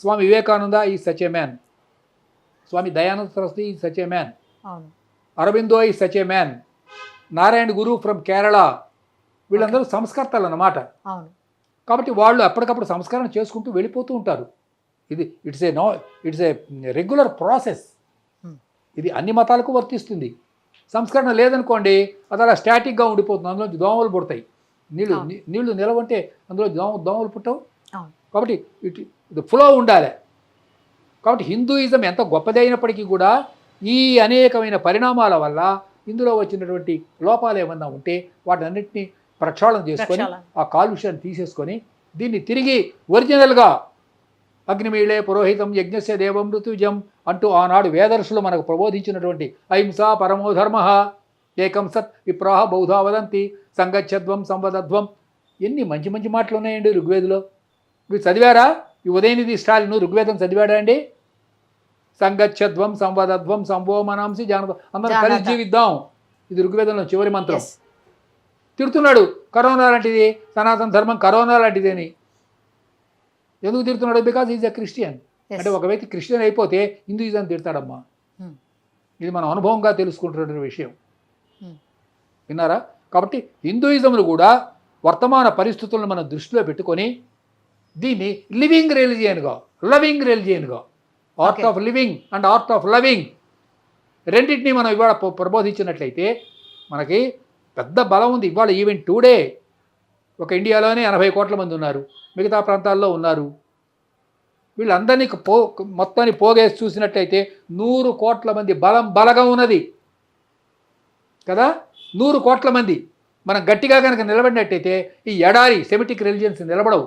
Swami Vivekananda is such a man. Swami Dayananda Saraswati is such a man. Aurobindo is such a man. Narayana Guru from Kerala. వీళ్ళందరూ సంస్కర్తలు అన్నమాట. కాబట్టి వాళ్ళు ఎప్పటికప్పుడు సంస్కరణ చేసుకుంటూ వెళ్ళిపోతూ ఉంటారు. ఇది it's a no it's a regular process. ఇది అన్ని మతాలకు వర్తిస్తుంది. సంస్కరణ లేదనుకోండి అది అలా స్టాటిక్గా ఉండిపోతుంది. అందులో దోమలు పుడతాయి. నీళ్ళు అవును. నీ- నీళ్ళు నిలవంటే అందులో దోమ దోమలు పుట్టవు. కాబట్టి ఇటు ఫ్లో ఉండాలి. కాబట్టి హిందూయిజం ఎంత గొప్పది అయినప్పటికీ కూడా ఈ అనేకమైన పరిణామాల వల్ల ఇందులో వచ్చినటువంటి లోపాలు ఏమన్నా ఉంటే వాటన్నిటిని ప్రక్షాళన చేసుకొని. ఆ కాలుష్యాన్ని తీసేసుకొని దీన్ని తిరిగి ఒరిజినల్గా అగ్నిమీళే పురోహితం యజ్ఞస్య దేవం ఋతుజం అంటూ ఆనాడు వేదర్శులు మనకు ప్రబోధించినటువంటి అహింస పరమో ధర్మ ఏకం సత్ విప్రాహ బౌధా వదంతి సంగచ్చధ్వం సంవదధ్వం. ఎన్ని మంచి మంచి మాటలు ఉన్నాయండి ఋగ్వేదిలో. మీరు చదివారా? ఈ ఉదయనిధి స్టాలిన్ ఋగ్వేదం చదివాడా అండి సంవదధ్వం సంవోమనాంసి జానద అందరం కలిసి జానత. జీవిద్దాం. ఇది ఋగ్వేదంలో చివరి మంత్రం. తిడుతున్నాడు. కరోనా లాంటిది సనాతన ధర్మం కరోనా లాంటిది అని ఎందుకు తిడుతున్నాడు? Because is a Christian. అంటే ఒక వ్యక్తి క్రిస్టియన్ అయిపోతే హిందూయిజం తిడతాడమ్మా. Hmm. ఇది మన అనుభవంగా తెలుసుకుంటున్న విషయం. Hmm. విన్నారా? కాబట్టి హిందూయిజంలు కూడా వర్తమాన పరిస్థితులను మనం దృష్టిలో పెట్టుకొని దీన్ని లివింగ్ రిలిజియన్గా loving రిలిజియన్గా art. Of living and art of loving రెండింటినీ మనం ఇవాళ ప్ర- ప్రబోధించినట్లయితే మనకి పెద్ద బలం ఉంది. ఇవాళ ఈవెన్ టుడే ఒక ఇండియాలోనే ఎనభై కోట్ల మంది ఉన్నారు. మిగతా ప్రాంతాల్లో ఉన్నారు. వీళ్ళందరినీ పో మొత్తాన్ని పోగేసి చూసినట్లయితే నూరు కోట్ల మంది బలం బలగం ఉన్నది. కదా? నూరు కోట్ల మంది. మనం గట్టిగా కనుక నిలబడినట్టయితే ఈ ఎడారి సెమిటిక్ రిలిజియన్స్ నిలబడవు.